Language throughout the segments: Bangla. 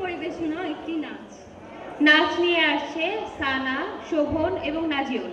পরিবেশনা একটি নাচ। নাচ নিয়ে আসছে সানা শোভন এবং নাজিউল।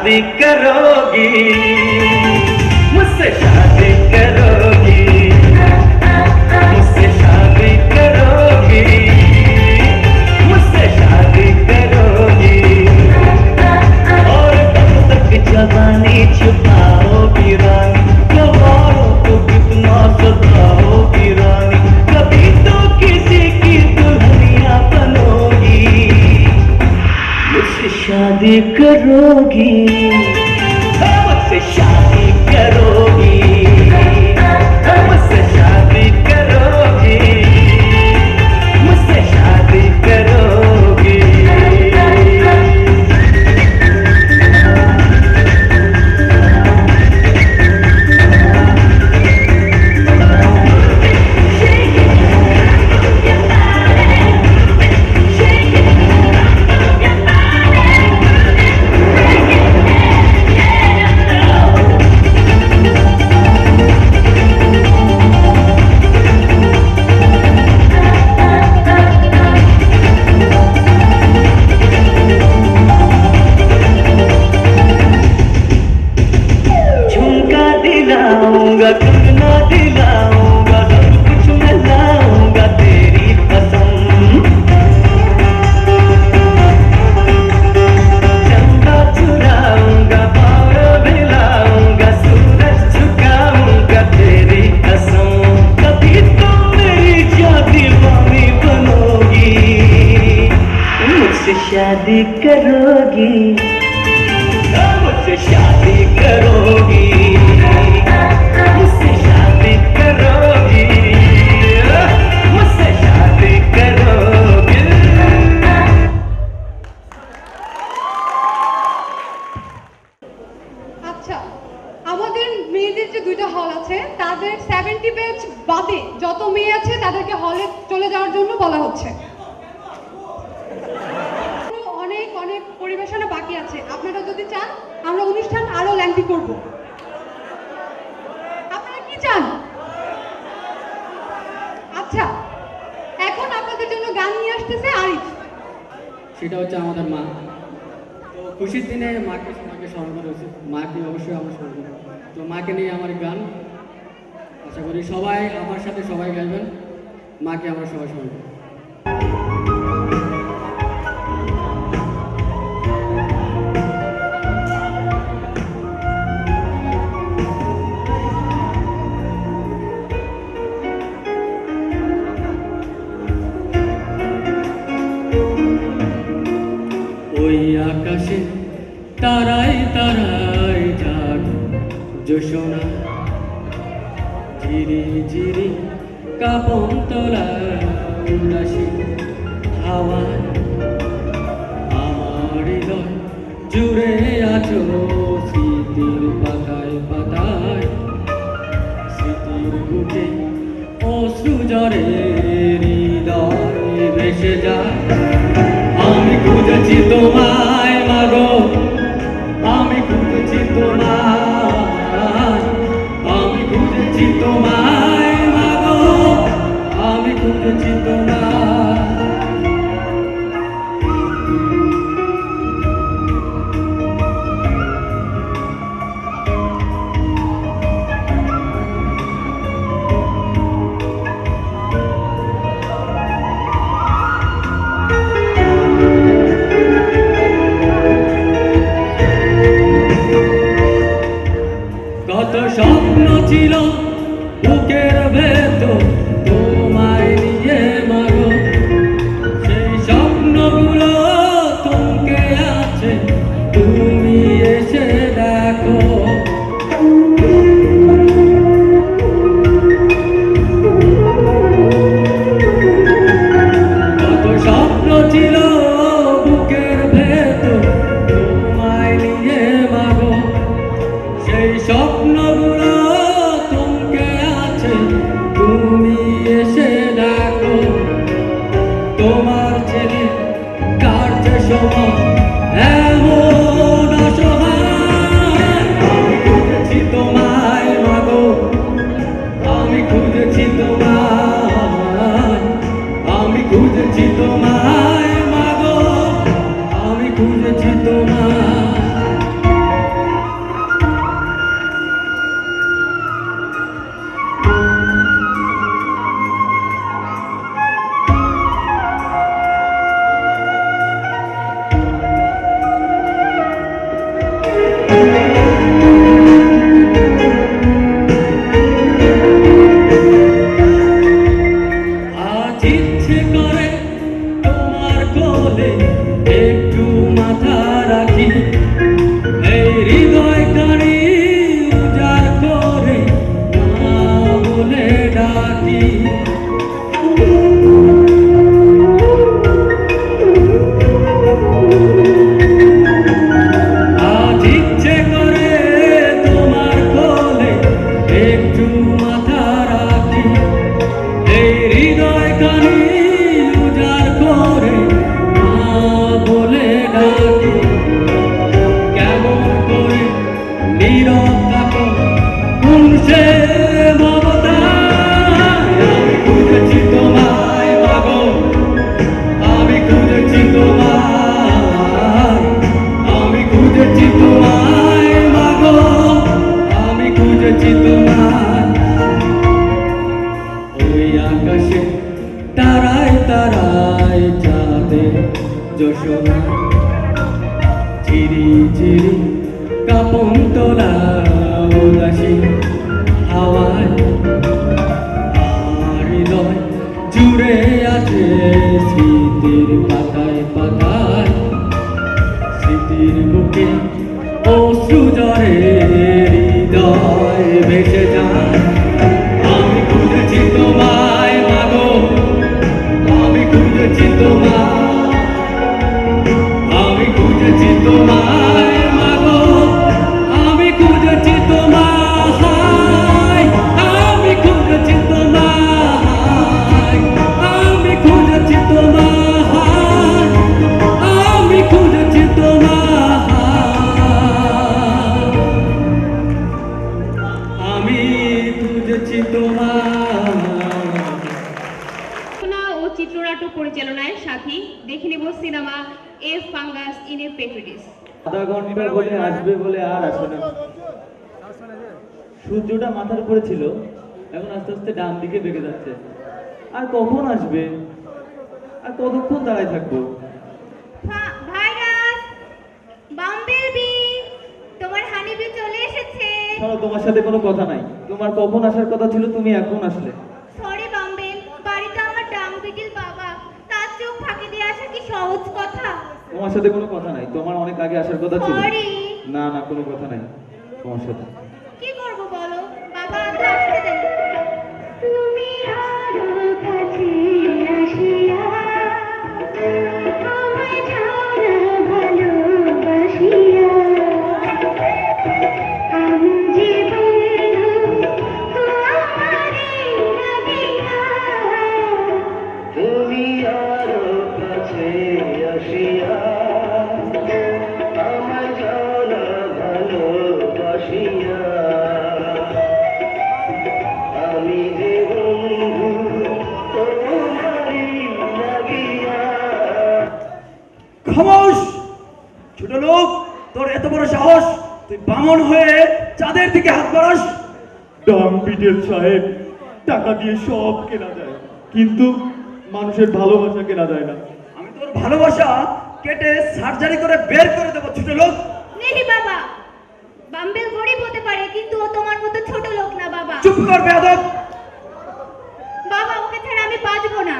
शादी करोगी। मुझसे शादी शादी करोगी शादी करोगी मुझसे शादी करोगी मुझसे शादी करोगी मुझसे शादी करोगी আচ্ছা আমাদের মেয়েদের যে দুইটা হল আছে তাদের সেভেন্টি ব্যাচ বাদে যত মেয়ে আছে তাদেরকে হলে চলে যাওয়ার জন্য বলা হচ্ছে বাকি আছে। আপনারা যদি চান, আমরা অনুষ্ঠান আরও ল্যান্ডি করব। আপনারা কি চান? আচ্ছা এখন আপনাদের জন্য গান নিয়ে আসতেছে আরিফ। সেটা হচ্ছে আমাদের মা। তো খুশির দিনে মাকে মাকে স্মরণ করা উচিত মাকে অবশ্যই আমরা স্মরণ করব। তো মাকে নিয়ে আমার গান। আশা করি সবাই আমার সাথে সবাই গাইবেন। মাকে আমরা সবাই স্মরণ করব। তারাই তারাই জাগ জোসনা ঝিরি ঝিরি কাপন তোলা উল্লাসী হাওয়া। আমার জুড়ে আছো স্মৃতির পাতায় পাতায়। স্মৃতির বুকে অশ্রু জরে হৃদয় ভেসে যায়। আমি খুঁজেছি তোমায়। ছিল বুকের ভেতর, তোমায় নিয়ে মারো। সেই স্বপ্নগুলো তোমাকে আছে, তুমি এসে দেখো। কত স্বপ্ন ছিল বুকের ভেতর, তোমায় নিয়ে মারো। সেই স্বপ্নগুলো যশোনা চিরি চিরি কাপন তোলা উদাসী হাওয়ায়। আমার হৃদয় জুড়ে আছে স্মৃতির পাতায় পাতায়। স্মৃতির বুকে পরিচালনায় সাথী দেখে নেব cinema a fungus in a পেট্রিটিস। আধা ঘণ্টা বলে আসবে বলে আর আসবে না। সূর্যটা মাথার উপরে ছিল এখন আস্তে আস্তে ডান দিকে বেঁকে যাচ্ছে। আর কখন আসবে? আর কতক্ষণ দাঁড়ায় থাকব? ভাইরাস! বাম্বেবি তোমার হানিবি চলে এসেছে। তোমার সাথে কোনো কথা নাই। তোমার কখন আসার কথা ছিল তুমি এখন আসলে। তোমার সাথে কোনো কথা নাই। তোমার অনেক আগে আসার কথা ছিল। না না কোনো কথা নাই তোমার সাথে। কি করব বলো? বাবা আজ আসতে দেন। সাহস তুই বামন হয়ে চাঁদের দিকে হাত বাড়াস। ডাম পিটেল সাহেব টাকা দিয়ে সব কেনা যায় কিন্তু মানুষের ভালোবাসা কেনা যায় না। আমি তোর ভালোবাসা কেটে সার্জারি করে বের করে দেবো ছোট লোক। নেহি বাবা বাম্বেল গরিব হতে পারে কিন্তু ও তোমার মতো ছোট লোক না বাবা। চুপ কর বেয়াদব। বাবা ওকে ছাড়া আমি বাঁচবো না।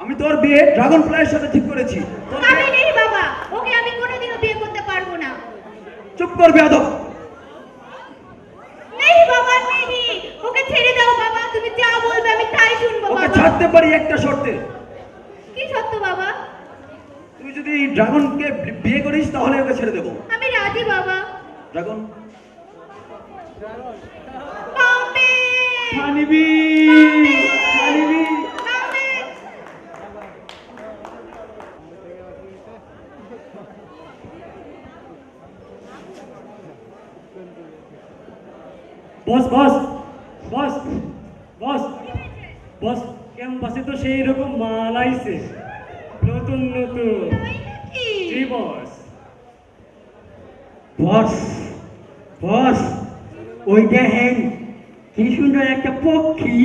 আমি তোর বিয়ে ড্রাগন ফ্লাইয়ের সাথে ঠিক করেছি। তোর আমি বিয়ে- নেই বাবা ওকে আমি কোনোদিনও বিয়ে করতে পারব না চুপ কর বেয়াদব ওকে ছেড়ে দাও বাবা তুমি যা বলবে আমি তাই শুনব ওকে ছাড়তে পারি একটা শর্তে। কি শর্ত বাবা? তুমি যদি এই ড্রাগনকে বিয়ে করিস তাহলে ওকে ছেড়ে দেবো আমি রাজি বাবা dragon Bombay honeybee honeybee Bombay boss boss boss boss boss ক্যাম্পাসে তো সেই রকম মাল আইছে। নতুন নতুন? জি, বস। বস বস, ওই কি সুন্দর একটা পক্ষী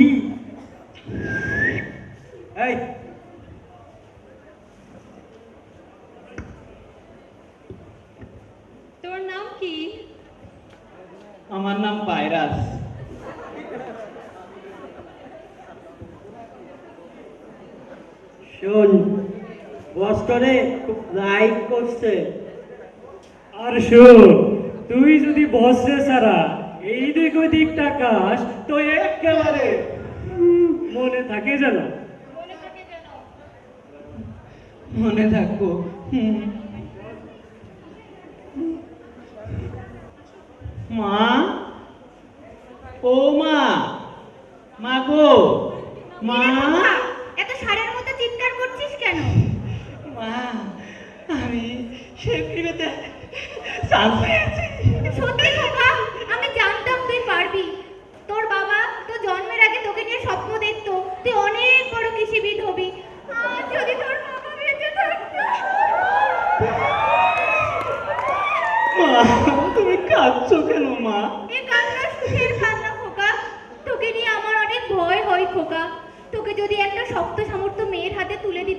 এই তোর নাম কি আমার নাম পায়রাস শোন বস করে খুব লাইক করছে। আর শোন তুই যদি বসে সারা এই দিক ওই দিক টাকাস তো একেবারে মনে থাকে যেন। মনে থাকব। মা ও মা মা গো মা। এত সারের মতো চিৎকার করছিস কেন? মা আমি সেই সাথে আছি সত্যি বাবা আমি জানতাম তুই পারবি। তোর বাবা তো জন্মের আগে তোকে নিয়ে স্বপ্ন দেখতো। তুই অনেক বড় কৃষিবিদ হবি। যদি তোর বাবা বেঁচে থাকতো। মা তুমি কাঁদছো কেন, মা? এ কান্না সুখের কান্না, খোকা। তোকে নিয়ে আমার অনেক ভয় হয়, খোকা। তোকে যদি একটা শক্ত সামর্থ্য মেয়ের হাতে তুলে দিতে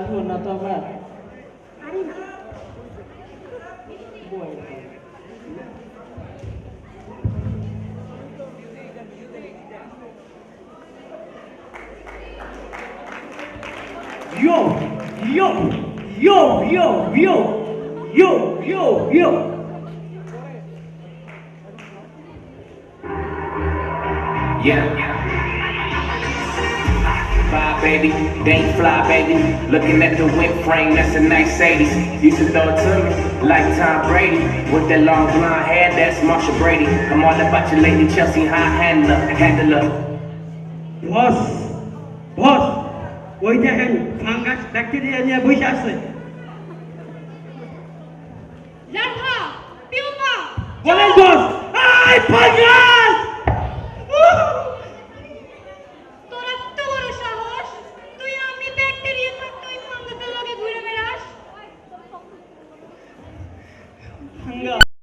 আসবো না তো আমরা আরে না ভয় লাগে Yo, yo, yo, yo, yo, yo, yo, yo. Yeah. Fly, baby, they ain't fly, baby. Looking at the whip frame, that's a nice 80s. Used to throw it to me like Tom Brady. With that long blonde hair, that's Marsha Brady. I'm all about your lady Chelsea high handler, handler. বস বস ওই দেখেন ফাঙ্গাস ব্যাকটেরিয়া নিয়ে বসে আছে লাঠা পিউপা বলেন বস আই ফাঙ্গাস